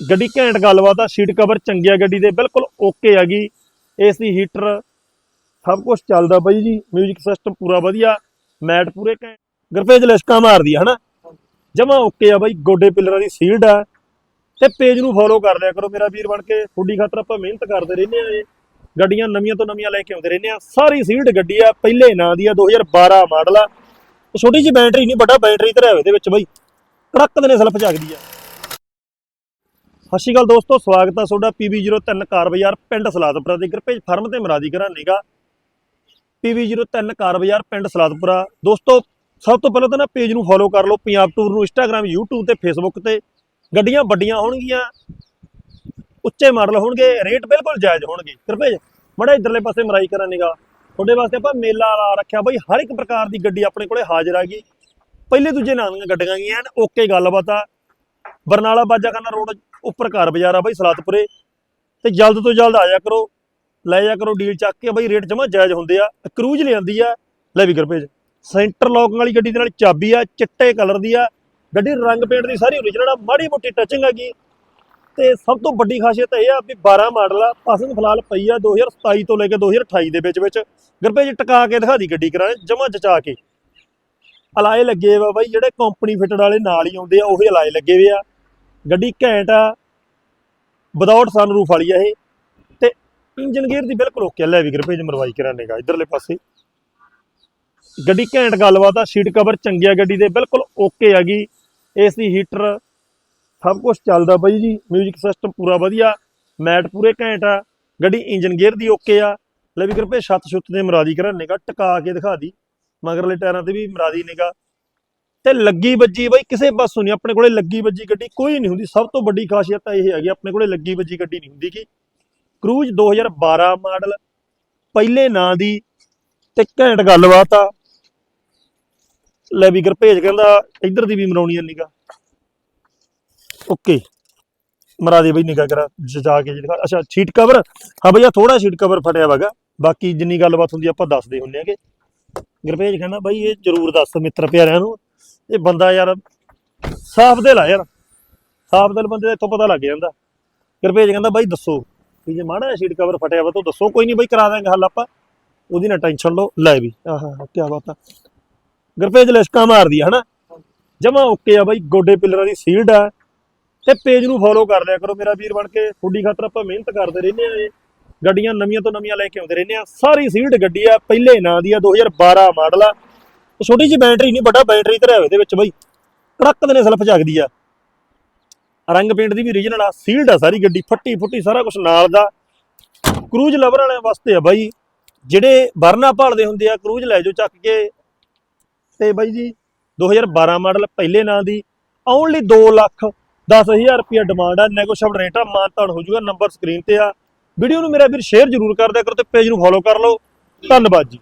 ਗੱਡੀ ਘੈਂਟ ਗੱਲਬਾਤ ਆ, ਸੀਟ ਕਵਰ ਚੰਗੀ ਆ ਗੱਡੀ ਦੇ, ਬਿਲਕੁਲ ਓਕੇ ਹੈਗੀ ਏਸੀ ਹੀਟਰ ਸਭ ਕੁਝ ਚੱਲਦਾ ਬਾਈ ਜੀ 뮤직 ਸਿਸਟਮ ਪੂਰਾ ਵਧੀਆ। ਮੈਟ ਪੂਰੇ ਘੈਂਟ। ਗਰਪੇਜ ਲਿਸ਼ਕਾਂ ਮਾਰਦੀ ਆ, ਹਨਾ? ਜਮਾ ਓਕੇ ਆ ਬਾਈ, ਗੋਡੇ ਪਿੱਲਰਾਂ ਦੀ ਸੀਲਡ ਆ। ਤੇ ਪੇਜ ਨੂੰ ਫੋਲੋ ਕਰ ਲਿਆ ਕਰੋ ਮੇਰਾ ਵੀਰ ਬਣ ਕੇ। ਤੁਹਾਡੀ ਖਾਤਰ ਆਪਾਂ ਮਿਹਨਤ ਕਰਦੇ ਰਹਿੰਦੇ ਆ ਇਹ। ਗੱਡੀਆਂ ਨਵੀਆਂ ਤੋਂ ਨਵੀਆਂ ਲੈ ਕੇ ਆਉਂਦੇ ਰਹਿੰਦੇ ਆ। ਸਾਰੀ ਸੀਲਡ ਗੱਡੀ ਆ, ਪਹਿਲੇ ਨਾਂ ਦੀ ਆ 2012 ਮਾਡਲ ਆ। ਛੋਟੀ ਜਿਹੀ ਬੈਟਰੀ ਨਹੀਂ, ਵੱਡਾ ਬੈਟਰੀ ਧਰਿਆ ਹੋਇਆ ਇਹਦੇ ਵਿੱਚ ਬਾਈ। ਟਰੱਕ ਦੇ ਨੇ ਸਲਫ ਜਗਦੀ ਆ। ਸਤਿ ਸ਼੍ਰੀ ਅਕਾਲ ਦੋਸਤੋ, ਸਵਾਗਤ ਹੈ ਤੁਹਾਡਾ PB03 ਕਾਰ ਬਾਜ਼ਾਰ ਪਿੰਡ ਸਲਾਦਪੁਰਾ ਦੇ ਗਰਪੇਜ ਫਰਮ ਤੇ ਮਰਾਦੀ ਘਰਾਂ ਨਿਗਾ PB03 ਕਾਰ ਬਾਜ਼ਾਰ ਪਿੰਡ ਸਲਾਦਪੁਰਾ। ਦੋਸਤੋ, ਸਭ ਤੋਂ ਪਹਿਲਾਂ ਤਾਂ ਨਾ ਪੇਜ ਨੂੰ ਫੋਲੋ ਕਰ ਲਓ। ਪੰਜਾਬ ਟੂਰ ਨੂੰ ਇੰਸਟਾਗ੍ਰam YouTube ਤੇ Facebook ਤੇ। ਗੱਡੀਆਂ ਵੱਡੀਆਂ ਹੋਣਗੀਆਂ। ਉੱਚੇ ਮਾਡਲ ਹੋਣਗੇ। ਰੇਟ ਬਿਲਕੁਲ ਜਾਇਜ਼ ਹੋਣਗੇ। ਗਰਪੇਜ ਮੜਾ ਇਧਰਲੇ ਪਾਸੇ ਮਰਾਈ ਕਰਾਂ ਨਿਗਾ। ਤੁਹਾਡੇ ਵਾਸਤੇ ਆਪਾਂ ਮੇਲਾ ਲਾ ਰੱਖਿਆ। ਬਈ ਹਰ ਇੱਕ ਪ੍ਰਕਾਰ ਦੀ ਗੱਡੀ ਆਪਣੇ ਕੋਲੇ ਹਾਜ਼ਰ ਆ ਗਈ। ਪਹਿਲੇ ਦੂਜੇ ਨਾਂ ਦੀਆਂ ਗੱਡੀਆਂ ਗਈਆਂ ਓਕੇ ਗੱਲਬਾਤ ਆ। ਬਰਨਾਲਾ ਬਾਜਾਖਾਨਾ ਰੋਡ ਉੱਪਰ ਘਰ ਬਾਜ਼ਾਰ ਆ ਬਾਈ ਸਲਾਤਪੁਰੇ ਤੇ ਜਲਦ ਤੋਂ ਜਲਦ ਆ ਜਾ ਕਰੋ। ਲੈ ਜਾ ਕਰੋ ਡੀਲ ਚੱਕ ਕੇ ਬਾਈ, ਰੇਟ ਜਮਾ ਜਾਇਜ਼ ਹੁੰਦੇ ਆ। ਕਰੂਜ਼ ਲਿਆਂਦੀ ਆ। ਲੈ ਵੀ ਗਰਪੇਜ ਸੈਂਟਰ ਲੌਕ ਵਾਲੀ ਗੱਡੀ ਦੇ ਨਾਲ ਚਾਬੀ ਆ, ਚਿੱਟੇ ਕਲਰ ਦੀ ਆ। ਗੱਡੀ ਰੰਗ ਪੇਂਟ ਦੀ ਸਾਰੀ ਓਰੀਜਨਲ ਆ, ਮਾੜੀ ਮੋਟੀ ਟੱਚਿੰਗ ਹੈਗੀ। ਤੇ ਸਭ ਤੋਂ ਵੱਡੀ ਖਾਸੀਅਤ ਇਹ ਆ ਵੀ 12 ਮਾਡਲ ਆ, ਪਾਸਿੰਗ ਫਿਲਹਾਲ ਪਈ ਆ 2027 ਤੋਂ ਲੈ ਕੇ 2028 ਦੇ ਵਿੱਚ ਵਿੱਚ ਗਰਪੇਜ ਟਕਾ ਕੇ ਦਿਖਾ ਦੀ ਗੱਡੀ ਕਰਾਣੇ, ਜਮਾ ਜਚਾ ਕੇ। ਅਲਾਏ ਲੱਗੇ ਵਾ ਬਾਈ, ਜਿਹੜੇ ਕੰਪਨੀ ਫਿਟਡ ਵਾਲੇ ਨਾਲ ਹੀ ਆਉਂਦੇ ਆ, ਉਹੀ ਅਲਾਏ ਲੱਗੇ ਵੇ ਆ। ਗੱਡੀ ਘੈਂਟ ਆ ਵਿਦਆਊਟ ਸਨਰੂਫ ਵਾਲੀ ਆ ਇਹ, ਤੇ ਇੰਜਨ ਗੇਅਰ ਦੀ ਬਿਲਕੁਲ ਓਕੇ ਲੈ ਵੀ ਗਰਪੇਜ ਮਰਵਾਈ ਕਰਾਨੇਗਾ ਇਧਰਲੇ ਪਾਸੇ। ਗੱਡੀ ਘੈਂਟ ਗੱਲਬਾਤ ਆ ਸੀਟ ਕਵਰ ਚੰਗੀ ਆ, ਗੱਡੀ ਦੇ ਬਿਲਕੁਲ ਓਕੇ ਹੈਗੀ ਏਸੀ ਹੀਟਰ ਸਭ ਕੁਝ ਚੱਲਦਾ ਬਾਈ ਜੀ 뮤직 ਸਿਸਟਮ ਪੂਰਾ ਵਧੀਆ, ਮੈਟ ਪੂਰੇ ਘੈਂਟ ਆ, ਗੱਡੀ ਇੰਜਨ ਗੇਅਰ ਦੀ ਓਕੇ ਆ। ਲੈ ਵੀ ਗਰਪੇ ਛੱਤ ਛੁੱਤ ਤੇ ਮਰਾਦੀ ਕਰਾਨੇਗਾ ਟਕਾ ਕੇ ਦਿਖਾ ਦੀ, ਮਗਰਲੇ ਟਾਇਰਾਂ ਤੇ ਵੀ ਮਰਾਦੀ ਨੇਗਾ। ਤੇ ਲੱਗੀ ਵੱਜੀ ਬਾਈ, ਕਿਸੇ ਪਾਸੋਂ ਨਹੀਂ, ਆਪਣੇ ਕੋਲੇ ਲੱਗੀ ਵੱਜੀ ਗੱਡੀ ਕੋਈ ਨਹੀਂ ਹੁੰਦੀ। ਸਭ ਤੋਂ ਵੱਡੀ ਖਾਸੀਅਤ ਤਾਂ ਇਹ ਹੈਗੀ, ਆਪਣੇ ਕੋਲੇ ਲੱਗੀ ਵੱਜੀ ਗੱਡੀ ਨਹੀਂ ਹੁੰਦੀ ਕਿ। ਕਰੂਜ਼ 2012 ਮਾਡਲ, ਪਹਿਲੇ ਨਾਂ ਦੀ ਤੇ ਘੈਂਟ ਗੱਲਬਾਤ ਆ। ਲੈ ਵੀ ਭੇਜ ਕਹਿੰਦਾ, ਇੱਧਰ ਦੀ ਵੀ ਮਰਾਉਣੀ ਆ ਨਿਗਾ ਓਕੇ, ਮਰਾ ਦੇ ਬਈ ਨਿਗਾ ਕਰਾ, ਜਾ ਕੇ ਜਿਹੜਾ ਅੱਛਾ, ਸ਼ੀਟ ਕਵਰ ਹਾਂ ਬਈ ਆ ਥੋੜਾ ਸ਼ੀਟ ਕਵਰ ਫਟਿਆ ਵਗਾ ਬਾਕੀ ਜਿੰਨੀ ਗੱਲਬਾਤ ਹੁੰਦੀ ਆਪਾਂ ਦੱਸਦੇ ਹੁੰਦੇ ਆਗੇ ਗੁਰਪੇਜ ਕਹਿੰਦਾ, ਬਾਈ, ਇਹ ਜਰੂਰ ਦੱਸ ਮਿੱਤਰ ਪਿਆਰਿਆਂ ਨੂੰ ਇਹ ਬੰਦਾ ਯਾਰ ਸਾਫ਼ ਦਿਲ ਆ ਯਾਰ। ਸਾਫ਼ ਦਿਲ ਬੰਦੇ ਦਾ ਇੱਥੋਂ ਪਤਾ ਲੱਗ ਜਾਂਦਾ। ਗੁਰਪੇਜ ਕਹਿੰਦਾ, ਬਾਈ ਦੱਸੋ, ਵੀ ਜੇ ਮਾੜਾ ਸ਼ੀਟ ਕਵਰ ਫਟਿਆ ਵਾ ਤਾਂ ਦੱਸੋ, ਕੋਈ ਨਹੀਂ ਬਾਈ ਕਰਾ ਦਾਂਗੇ ਹੱਲ ਆਪਾਂ। ਉਹਦੀ ਨਾ ਟੈਨਸ਼ਨ ਲਓ, ਲੈ ਵੀ। ਆਹਾ ਕੀ ਬਾਤ ਆ। ਗੁਰਪੇਜ ਲਿਸ਼ਕਾ ਮਾਰਦੀ ਆ, ਹਨਾ? ਜਮਾ ਓਕੇ ਆ ਬਾਈ, ਗੋਡੇ ਪਿੱਲਰਾਂ ਦੀ ਸੀਲਡ ਆ। ਤੇ ਪੇਜ ਨੂੰ ਫੋਲੋ ਕਰ ਲਿਆ ਕਰੋ ਮੇਰਾ ਵੀਰ ਬਣ ਕੇ। ਤੁਹਾਡੀ ਖਾਤਰ ਆਪਾਂ ਮਿਹਨਤ ਕਰਦੇ ਰਹਿੰਦੇ ਆ ਇਹ। ਗੱਡੀਆਂ ਨਵੀਆਂ ਤੋਂ ਨਵੀਆਂ ਲੈ ਕੇ ਆਉਂਦੇ ਰਹਿੰਦੇ ਆ। ਸਾਰੀ ਸੀਲਡ ਗੱਡੀ ਆ, ਪਹਿਲੇ ਨਾਂ ਦੀ ਆ 2012 ਮਾਡਲ ਆ। ਛੋਟੀ ਜਿਹੀ ਬੈਟਰੀ ਨਹੀਂ, ਵੱਡਾ ਬੈਟਰੀ ਧਰਿਆ ਹੋਇਆ ਇਹਦੇ ਵਿੱਚ ਬਾਈ। ਟਰੱਕ ਦੇ ਨੇ ਸਲਫ ਜਗਦੀ ਆ। ਰੰਗ ਪੇਂਟ ਦੀ ਵੀ ਰੀਜਨਲ ਆ ਸੀਲਡ ਆ ਸਾਰੀ ਗੱਡੀ, ਫੱਟੀ ਫੁੱਟੀ ਸਾਰਾ ਕੁਝ ਨਾਲ ਦਾ। ਕਰੂਜ਼ ਲਵਰ ਵਾਲਿਆਂ ਵਾਸਤੇ ਆ ਬਾਈ। ਜਿਹੜੇ ਵਰਨਾ ਭਾਲਦੇ ਹੁੰਦੇ ਆ ਕਰੂਜ਼ ਲੈ ਜਾਓ ਚੱਕ ਕੇ। ਤੇ ਬਾਈ ਜੀ 2012 ਮਾਡਲ ਪਹਿਲੇ ਨਾਂ ਦੀ ਓਨਲੀ 2 ਲੱਖ 10000 ਰੁਪਿਆ ਡਿਮਾਂਡ ਆ। ਨੈਗੋਸ਼ੀਏਬਲ ਰੇਟ ਆ ਮਾਨਤਾਨ ਹੋ ਜਾਊਗਾ ਨੰਬਰ ਸਕਰੀਨ ਤੇ ਆ। ਵੀਡੀਓ ਨੂੰ ਮੇਰਾ ਵੀਰ ਸ਼ੇਅਰ ਜ਼ਰੂਰ ਕਰ ਦਿਆ ਕਰੋ ਤੇ ਪੇਜ ਨੂੰ ਫੋਲੋ ਕਰ ਲਓ। ਧੰਨਵਾਦ ਜੀ।